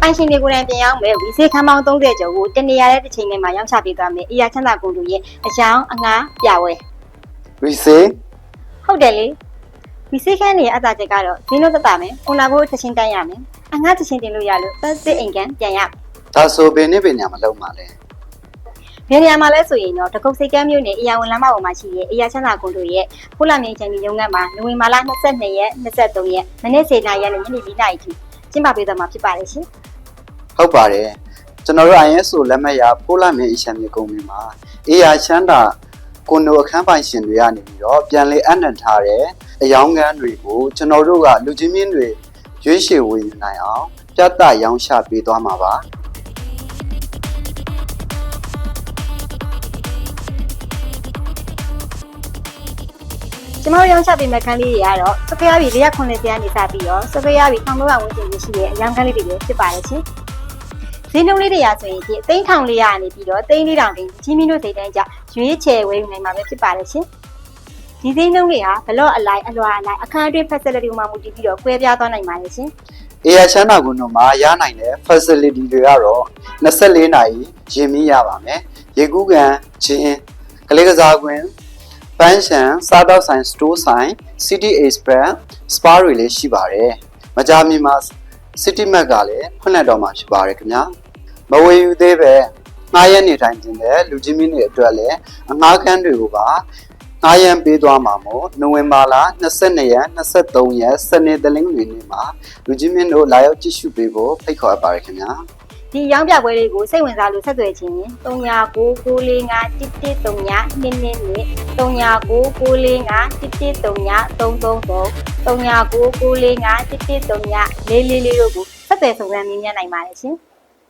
ပိုင်ရှင်တွေကိုယ်တိုင်ပြန်ရောက်မယ်ဝီစေခန်းပေါင်း30ကျော်ကိုတနေရာတဲ့တစ်ချိန်နဲ့မှရောင်းချပေးသွားမယ်အေးရချမ်းသာကုန်တို့ရဲ့အကြောင်းအငှားပြဝဲရီစေဟုတ်တယ်လေဝီစေခန်းနေရဲ့အသာချက်ကတော့ဈေးနှုန်းသက်သာမယ်အွန်လာဖို့တစ်ချင်းတန်းရမယ်အငှားတစ်ချင်းတင်လို့ရလို့သက်စစ်အိမ်ကန်ပြန်ရမယ်ဒါဆိုဘယ်နေ့ဘယ်ညမလုံးပါလဲဘယ်နေရာမှာလဲဆိုရင်တော့တကုတ်စိတ်ကမ်းမြို့နယ်အရာဝန်လမ်းမပေါ်မှာရှိရဲ့အရာချမ်းသာကွန်တို့ရဲ့ဖိုးလာမြိုင်ချန်ဒီရုံးခန်းမှာနိုဝင်ဘာလ22ရက်23ရက်မနေ့7နာရီနဲ့ညနေ4နာရီထိကျင်းပပေးသွားမှာဖြစ်ပါတယ်ရှင် ဟုတ်ပါတယ်ကျွန်တော်တို့ ISO လက်မှတ်ရပိုးလာမြေအရှမ်းမြေကုန်းမြေမှာအေးရချမ်းသာကွန်ဒိုအခန်းပိုင်ရှင်တွေကနေပြီးတော့ပြန်လည်အနှံ့ထားတဲ့အယောင်ကန်းတွေကိုကျွန်တော်တို့ကလူချင်းမြင့်တွေရွေးချယ်ဝယ်ယူနိုင်အောင်ပြတ်တရောင်းချပေးသွားမှာပါကျမတို့ရောင်းချပေးမဲ့ခန်းလေးတွေကတော့စဖရဘီ490ကျန်းနေစပြီးတော့စဖရဘီ1300ဝန်းကျင်ကြီးရှိတဲ့အရောင်းခန်းလေးတွေပဲဖြစ်ပါတယ်ရှင် ဈေးနှုန်းလေးတွေရဆိုရင်ဒီအသိန်းထောင်လေးရနေပြီးတော့သိန်းလေးတောင်တင်ကြီးမီတို့စိတ်တန်းကြရွေးချယ်ဝယ်ယူနိုင်မှာပဲဖြစ်ပါတယ်ရှင်ဒီဈေးနှုန်းတွေဟာဘလော့အလိုက်အလွာအလိုက်အခန်းအတွင်း facility မှာမူတည်ပြီးတော့ကွဲပြားသွားနိုင်ပါတယ်ရှင်အေးရချမ်းသာကွန်ဒိုမှာရနိုင်တဲ့ facility တွေကတော့24နာရီရင်မီးရပါမယ်ရေကူးကန်ချင်းကလေးကစားကွင်းပန်းရှံစားတော့ဆိုင် store ဆိုင် City Express Spa တွေလည်းရှိပါတယ်မကြာမီမှာ City Mart ကလည်းဖွင့်လှစ်တော့မှာဖြစ်ပါတယ်ခင်ဗျာ မဝေယူသေးပဲငှားရမ်းနေတိုင်းတင်တဲ့လူကြီးမင်းတွေအတွက်လည်းအငှားကန်းတွေကိုပါငှားရမ်းပေးသွားမှာမို့နိုဝင်ဘာလ22ရက်23ရက်စနေတလင်းတွေနေ့မှာလူကြီးမင်းတို့လာရောက်ကြည့်ရှုပေးဖို့ဖိတ်ခေါ်အပ်ပါတယ်ခင်ဗျာဒီရောင်းပြပွဲလေးကိုစိတ်ဝင်စားလို့ဆက်သွယ်ခြင်းရင်3999451139နှစ်နှစ်နှစ်3999451133 3999451139လေးလေးလေးတို့ကိုဆက်သွယ်စုံစမ်းမြင်မြင်နိုင်ပါတယ်ရှင်။